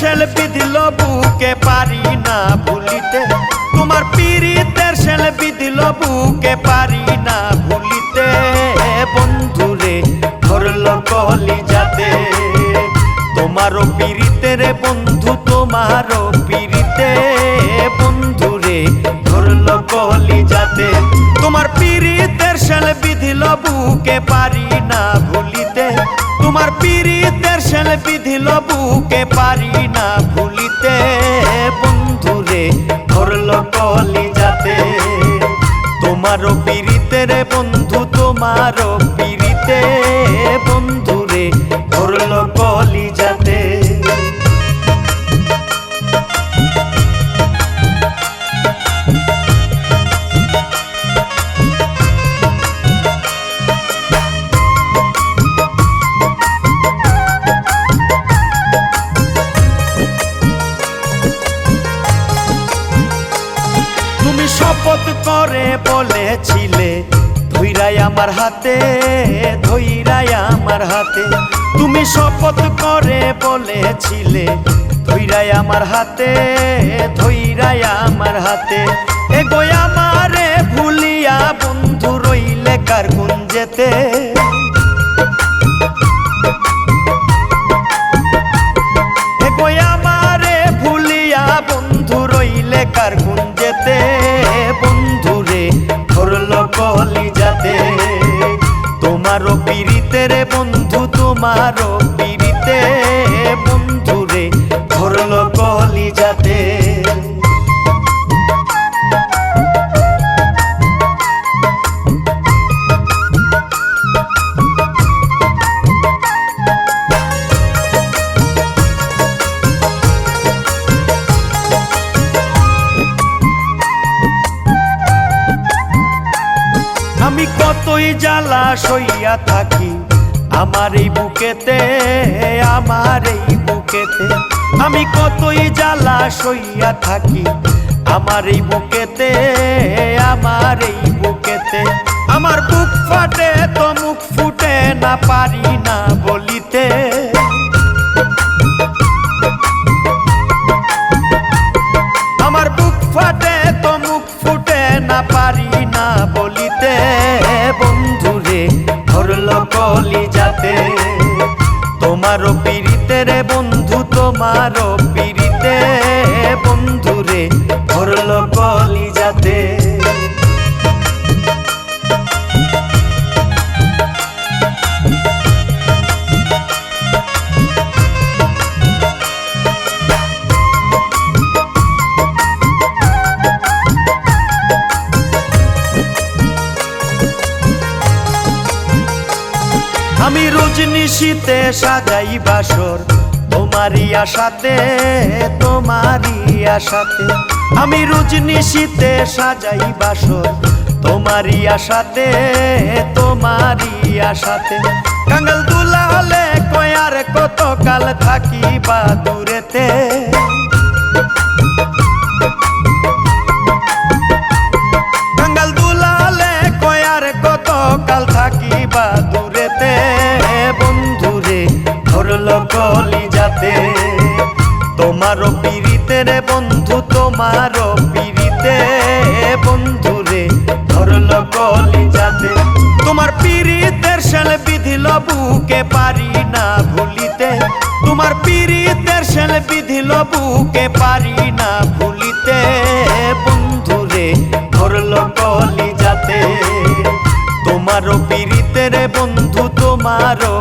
Shell বিধিল বুকে, পারি না ভুলিতে। তোমার পিরিতের শেল বিধিল বুকে, পারি না ভুলিতে। বন্ধুরে ধরল কলি যাতে তোমারও পিরিতের বন্ধু, তোমারও পিরিতে বন্ধুরে ধরল কলি যাতে তোমার পিরিতের শেল বিধিল বুকে, পারি না ভুলিতে। তোমার পিরিতের শেল বিধিল বুকে পারি না ভুলিতে। বন্ধুরে ধরল কলি যাতে। তোমারও রে বন্ধু, তোমারও পিরিতে করে বলেছিলে ধৈরাই আমার হাতে ধৈরাই আমার হাতে। তুমি শপথ করে বলেছিলে ধৈরাই আমার হাতে ধৈরাই আমার হাতে। তোমারও রে বন্ধু তোমারও কতই জ্বালা সইয়া থাকি, আমার এই বুকেতে, আমার এই বুকেতে। আমি কতই জ্বালা সইয়া থাকি, আমার এই বুকেতে, আমার এই বুকেতে। আমার বুক ফাটে তো মুখ ফুটে না পারি কলি যাতে। তোমারও পিরিতে রে বন্ধু তোমারও পিড়িতে বন্ধুরে ভরল কলি যাতে। আমি রোজ নিশীতে সাজাই বাসর। তোমারই আশাতে তোমারই আশাতে। আমি রোজ নিশীতে সাজাই বাসর। তোমারই আশাতে তোমারই আশাতে। কাঙ্গাল দুলালে কয়ার কত কাল থাকি বা দূরেতে? কলি যাতে। তোমারও পিরিতে রে বন্ধু তোমারও ধরল কলি যাতে। তোমার পিরিতের শেল বিধিল বুকে, পারি না ভুলিতে। তোমার পিরিতের শেল বিধিল বুকে, পারি না ভুলিতে কলি যাতে। তোমারও পিরিতের বন্ধু, তোমারও